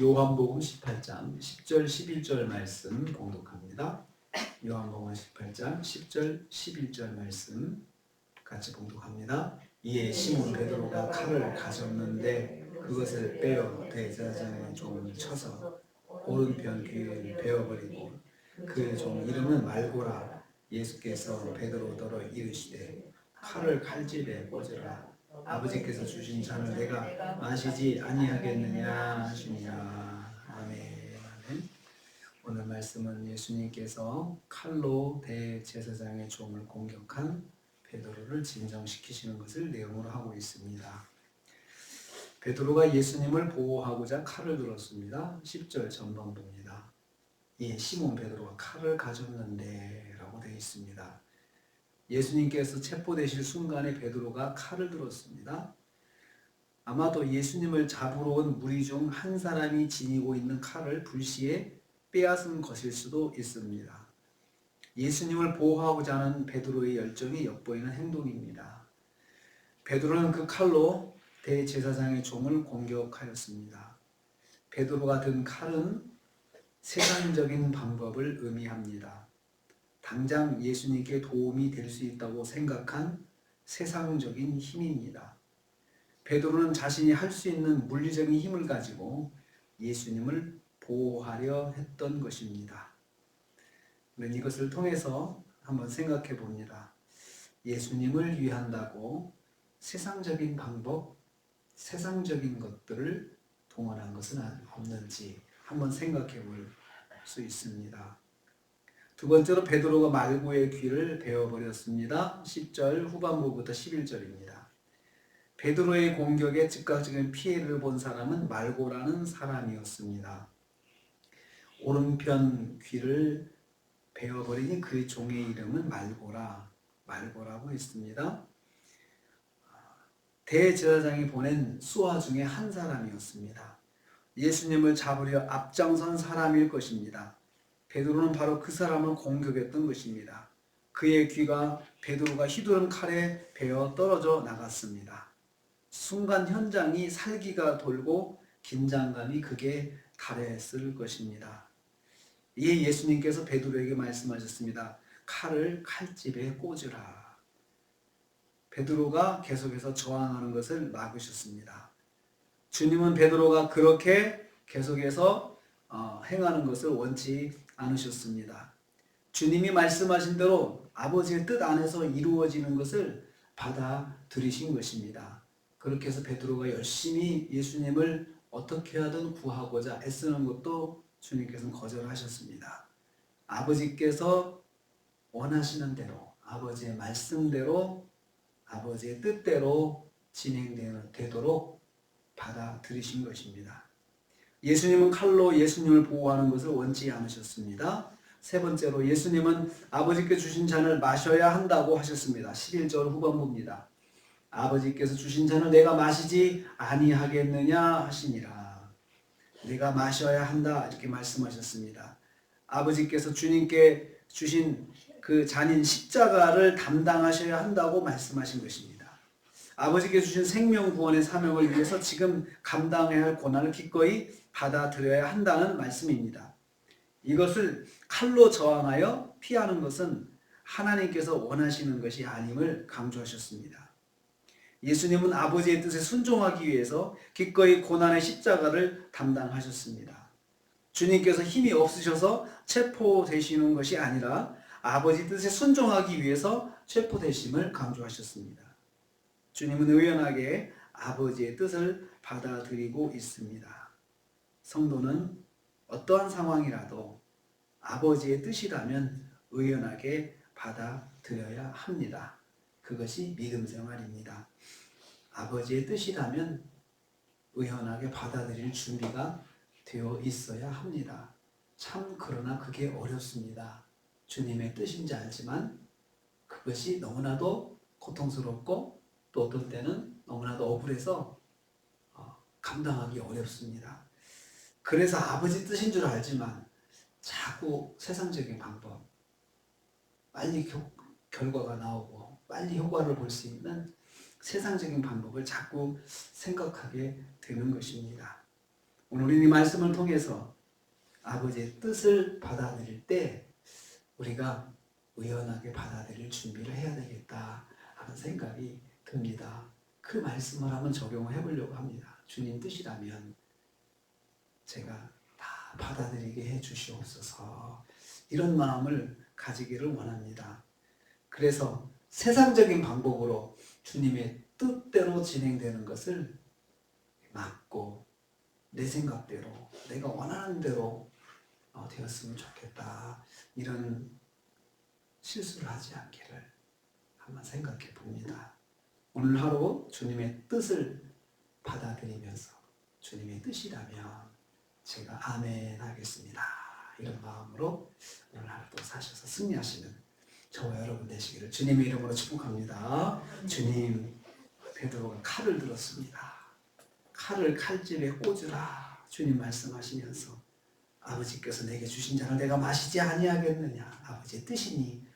요한복음 18장 10절 11절 말씀 봉독합니다. 요한복음 18장 10절 11절 말씀 같이 봉독합니다. 이에 시몬 베드로가 칼을 가졌는데 그것을 빼어 대제사장의 종을 쳐서 오른편 귀를 베어버리고 그종 이름은 말고라 예수께서 베드로더러 이르시되 칼을 칼집에 꽂으라 아버지께서 주신 잔을 내가 마시지 아니하겠느냐 하시니라 아멘 오늘 말씀은 예수님께서 칼로 대제사장의 종을 공격한 베드로를 진정시키시는 것을 내용으로 하고 있습니다. 베드로가 예수님을 보호하고자 칼을 들었습니다. 10절 전번 봅니다. 예, 시몬 베드로가 칼을 가졌는데 라고 되어 있습니다. 예수님께서 체포되실 순간에 베드로가 칼을 들었습니다. 아마도 예수님을 잡으러 온 무리 중 한 사람이 지니고 있는 칼을 불시에 빼앗은 것일 수도 있습니다. 예수님을 보호하고자 하는 베드로의 열정이 엿보이는 행동입니다. 베드로는 그 칼로 대제사장의 종을 공격하였습니다. 베드로가 든 칼은 세상적인 방법을 의미합니다. 당장 예수님께 도움이 될 수 있다고 생각한 세상적인 힘입니다. 베드로는 자신이 할 수 있는 물리적인 힘을 가지고 예수님을 보호하려 했던 것입니다. 이것을 통해서 한번 생각해 봅니다. 예수님을 위한다고 세상적인 방법, 세상적인 것들을 동원한 것은 없는지 한번 생각해 볼 수 있습니다. 두 번째로 베드로가 말고의 귀를 베어버렸습니다. 10절 후반부부터 11절입니다. 베드로의 공격에 즉각적인 피해를 본 사람은 말고라는 사람이었습니다. 오른편 귀를 베어버리니 그 종의 이름은 말고라, 말고라고 했습니다. 대제사장이 보낸 수하 중에 한 사람이었습니다. 예수님을 잡으려 앞장선 사람일 것입니다. 베드로는 바로 그 사람을 공격했던 것입니다. 그의 귀가 베드로가 휘두른 칼에 베어 떨어져 나갔습니다. 순간 현장이 살기가 돌고 긴장감이 극에 달했을 것입니다. 이에 예수님께서 베드로에게 말씀하셨습니다. 칼을 칼집에 꽂으라. 베드로가 계속해서 저항하는 것을 막으셨습니다. 주님은 베드로가 그렇게 계속해서 어, 행하는 것을 원치 않으셨습니다. 주님이 말씀하신 대로 아버지의 뜻 안에서 이루어지는 것을 받아들이신 것입니다. 그렇게 해서 베드로가 열심히 예수님을 어떻게 하든 구하고자 애쓰는 것도 주님께서는 거절하셨습니다. 아버지께서 원하시는 대로 아버지의 말씀대로 아버지의 뜻대로 진행되도록 받아들이신 것입니다. 예수님은 칼로 예수님을 보호하는 것을 원치 않으셨습니다. 세 번째로 예수님은 아버지께 주신 잔을 마셔야 한다고 하셨습니다. 11절 후반부입니다. 아버지께서 주신 잔을 내가 마시지 아니하겠느냐 하시니라. 내가 마셔야 한다 이렇게 말씀하셨습니다. 아버지께서 주님께 주신 그 잔인 십자가를 담당하셔야 한다고 말씀하신 것입니다. 아버지께 주신 생명 구원의 사명을 위해서 지금 감당해야 할 고난을 기꺼이 받아들여야 한다는 말씀입니다. 이것을 칼로 저항하여 피하는 것은 하나님께서 원하시는 것이 아님을 강조하셨습니다. 예수님은 아버지의 뜻에 순종하기 위해서 기꺼이 고난의 십자가를 담당하셨습니다. 주님께서 힘이 없으셔서 체포되시는 것이 아니라 아버지 뜻에 순종하기 위해서 체포되심을 강조하셨습니다. 주님은 의연하게 아버지의 뜻을 받아들이고 있습니다. 성도는 어떠한 상황이라도 아버지의 뜻이라면 의연하게 받아들여야 합니다. 그것이 믿음 생활입니다. 아버지의 뜻이라면 의연하게 받아들일 준비가 되어 있어야 합니다. 참 그러나 그게 어렵습니다. 주님의 뜻인지 알지만 그것이 너무나도 고통스럽고 또 어떤 때는 너무나도 억울해서 어, 감당하기 어렵습니다. 그래서 아버지 뜻인 줄 알지만 자꾸 세상적인 방법, 빨리 겨, 결과가 나오고 빨리 효과를 볼 수 있는 세상적인 방법을 자꾸 생각하게 되는 것입니다. 오늘 이 말씀을 통해서 아버지의 뜻을 받아들일 때 우리가 의연하게 받아들일 준비를 해야 되겠다 하는 생각이 듭니다. 그 말씀을 한번 적용해 보려고 합니다. 주님 뜻이라면 제가 다 받아들이게 해 주시옵소서. 이런 마음을 가지기를 원합니다. 그래서 세상적인 방법으로 주님의 뜻대로 진행되는 것을 막고 내 생각대로 내가 원하는 대로 어, 되었으면 좋겠다. 이런 실수를 하지 않기를 한번 생각해 봅니다. 오늘 하루 주님의 뜻을 받아들이면서 주님의 뜻이라면 제가 아멘 하겠습니다. 이런 마음으로 오늘 하루도 사셔서 승리하시는 저와 여러분 되시기를 주님의 이름으로 축복합니다. 주님, 베드로가 칼을 들었습니다. 칼을 칼집에 꽂으라 주님 말씀하시면서 아버지께서 내게 주신 잔을 내가 마시지 아니하겠느냐 아버지의 뜻이니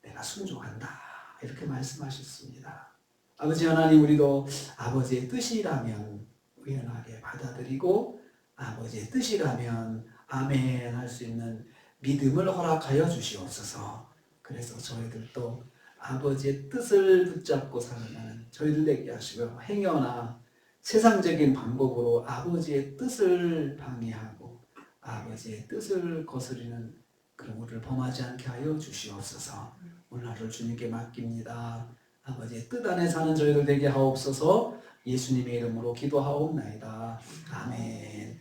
내가 순종한다 이렇게 말씀하셨습니다. 아버지 하나님 우리도 아버지의 뜻이라면 의연하게 받아들이고 아버지의 뜻이라면 아멘 할 수 있는 믿음을 허락하여 주시옵소서. 그래서 저희들도 아버지의 뜻을 붙잡고 살아가는 저희들 되게 하시고 행여나 세상적인 방법으로 아버지의 뜻을 방해하고 아버지의 뜻을 거스리는 그런 우리를 범하지 않게 하여 주시옵소서. 오늘 하루 주님께 맡깁니다. 아버지의 뜻 안에 사는 저희들 되게 하옵소서. 예수님의 이름으로 기도하옵나이다. 아멘.